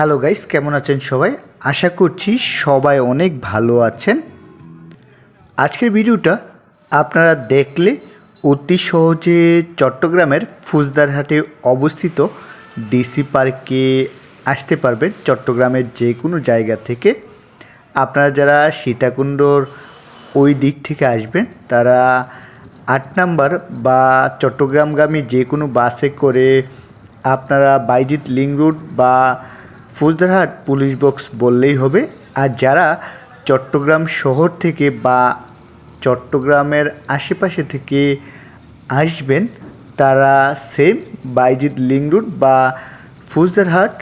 Hello guys, কেমন আছেন সবাই? আশা করছি সবাই অনেক ভালো আছেন। আজকের ভিডিওটা আপনারা দেখলে অতি সহজে চট্টগ্রামের ফুজদারহাটে অবস্থিত ডিসি পার্কে আসতে পারবেন চট্টগ্রামের যে কোনো জায়গা থেকে। আপনারা যারা সীতাকুণ্ডর ওই দিক থেকে আসবেন, তারা আট নাম্বার বা চট্টগ্রামগামী যে কোনো বাসে করে আপনারা বাইজিৎ লিং রুট বা ফৌজদারহাট পুলিশ বক্স বললেই হবে। আর যারা চট্টগ্রাম শহর থেকে বা চট্টগ্রামের আশেপাশে থেকে আসবেন, তারা সেম বাইজিৎ লিং রুট বা ফৌজদারহাট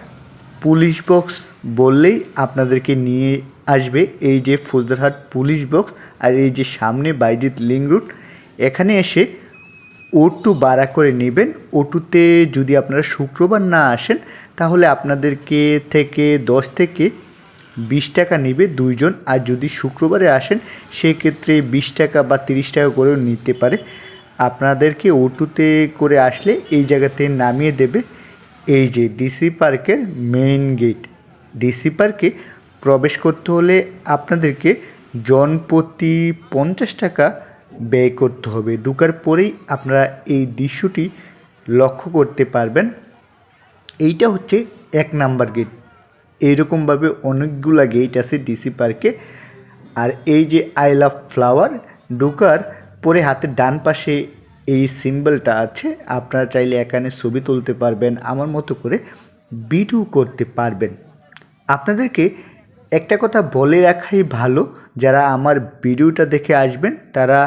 পুলিশ বক্স বললেই আপনাদেরকে নিয়ে আসবে এই যে ফৌজদারহাট পুলিশ বক্স আর এই যে সামনে বাইজিৎ লিং রুট। এখানে এসে ওটু বাড়া করে নেবেন। ওটুতে যদি আপনারা শুক্রবার না আসেন, তাহলে আপনাদেরকে থেকে দশ থেকে বিশ টাকা নেবে দুইজন। আর যদি শুক্রবারে আসেন, সেক্ষেত্রে বিশ টাকা বা তিরিশ টাকা করেও নিতে পারে। আপনাদেরকে ওটুতে করে আসলে এই জায়গাতে নামিয়ে দেবে। এই যে ডিসি পার্কের মেইন গেট। ডিসি পার্কে প্রবেশ করতে হলে আপনাদেরকে জনপ্রতি পঞ্চাশ টাকা ব্যয় করতে হবে। ঢুকার পরেই আপনারা এই দৃশ্যটি লক্ষ্য করতে পারবেন। এইটা হচ্ছে এক নাম্বার গেট। এইরকমভাবে অনেকগুলা গেট আছে ডিসি পার্কে আর এই যে আই লাভ ফ্লাওয়ার ঢুকার পরে হাতের ডান পাশে এই সিম্বলটা আছে। আপনারা চাইলে এখানে ছবি তুলতে পারবেন। আমার মতো করে ভিডিও করতে পারবেন। আপনাদেরকে একটা কথা বলে রাখাই ভালো। যারা আমার ভিডিওটা দেখে আসবেন, তারা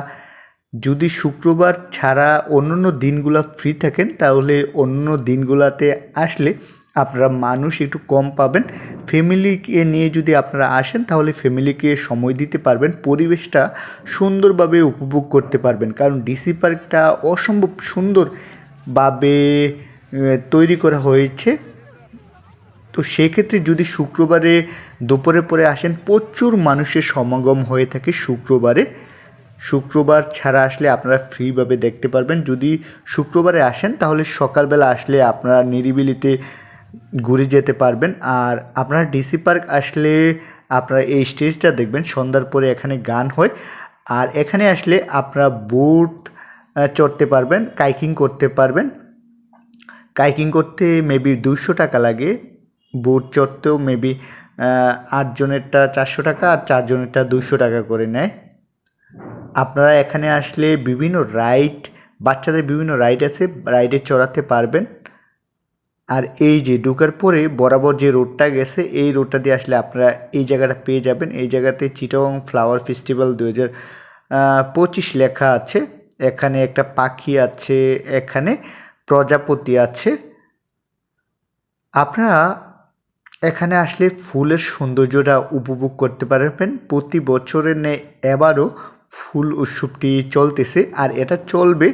যদি শুক্রবার ছাড়া অন্যান্য দিনগুলো ফ্রি থাকেন, তাহলে অন্য দিনগুলোতে আসলে আপনারা মানুষ একটু কম পাবেন। ফ্যামিলিকে নিয়ে যদি আপনারা আসেন, তাহলে ফ্যামিলিকে সময় দিতে পারবেন, পরিবেশটা সুন্দরভাবে উপভোগ করতে পারবেন। কারণ ডিসি পার্কটা অসম্ভব সুন্দরভাবে তৈরি করা হয়েছে। তো সেক্ষেত্রে যদি শুক্রবারে দুপুরে পরে আসেন, প্রচুর মানুষের সমাগম হয়ে থাকে শুক্রবারে। শুক্রবার ছাড়া আসলে আপনারা ফ্রিভাবে দেখতে পারবেন। যদি শুক্রবারে আসেন, তাহলে সকালবেলা আসলে আপনারা নিরিবিলিতে ঘুরে যেতে পারবেন। আর আপনারা ডিসি পার্ক আসলে আপনারা এই স্টেজটা দেখবেন, সন্ধ্যার পরে এখানে গান হয়। আর এখানে আসলে আপনারা বোট চড়তে পারবেন, কাইকিং করতে পারবেন। কাইকিং করতে মেবি দুশো টাকা লাগে। বোট চড়তেও মেবি আটজনেরটা চারশো টাকা আর চারজনেরটা দুশো টাকা করে নেয়। আপনারা এখানে আসলে বিভিন্ন রাইড বাচ্চাদের বিভিন্ন রাইড আছে রাইডে চড়াতে পারবেন। আর এই যে ঢুকার পরে বরাবর যে রোডটা গেছে, এই রোডটা দিয়ে আসলে আপনারা এই জায়গাটা পেয়ে যাবেন। এই জায়গাতে চিটং ফ্লাওয়ার ফেস্টিভ্যাল দু হাজার পঁচিশ লেখা আছে। এখানে একটা পাখি আছে, এখানে প্রজাপতি আছে। আপনারা এখানে আসলে ফুলের সৌন্দর্যটা উপভোগ করতে পারবেন। প্রতি বছরের নেয় এবারও ফুল উৎসবটি চলতেছে আর এটা চলবে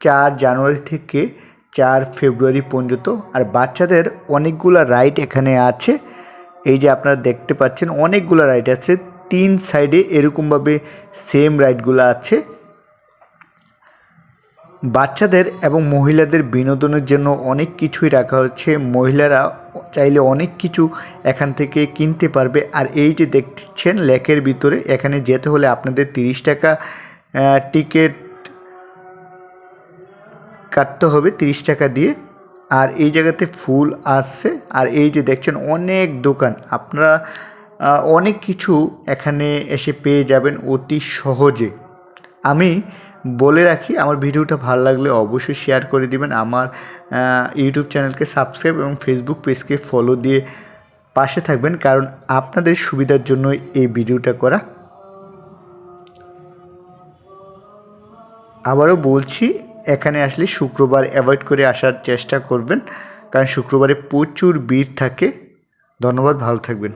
চার জানুয়ারি থেকে চার ফেব্রুয়ারি পর্যন্ত। আর বাচ্চাদের অনেকগুলো রাইড এখানে আছে। এই যে আপনারা দেখতে পাচ্ছেন অনেকগুলো রাইড আছে। তিন সাইডে এরকমভাবে সেম রাইডগুলো আছে। বাচ্চাদের এবং মহিলাদের বিনোদনের জন্য অনেক কিছুই রাখা হচ্ছে। মহিলারা চাইলে অনেক কিছু এখান থেকে কিনতে পারবে। আর এই যে দেখছেন লেকের ভিতরে, এখানে যেতে হলে আপনাদের তিরিশ টাকা টিকিট কাটতে হবে তিরিশ টাকা দিয়ে। আর এই জায়গাতে ফুল আসছে। আর এই যে দেখছেন অনেক দোকান। আপনারা অনেক কিছু এখানে এসে পেয়ে যাবেন অতি সহজে। আমি বলে রাখি, আমার ভিডিওটা ভালো লাগলে অবশ্যই শেয়ার করে দিবেন। আমার ইউটিউব চ্যানেলকে সাবস্ক্রাইব এবং ফেসবুক পেজকে ফলো দিয়ে পাশে থাকবেন। কারণ আপনাদের সুবিধার জন্য এই ভিডিওটা করা। আবারও বলছি, এখানে আসলে শুক্রবার অ্যাভয়েড করে আসার চেষ্টা করবেন। কারণ শুক্রবারে প্রচুর ভিড় থাকে। ধন্যবাদ, ভালো থাকবেন।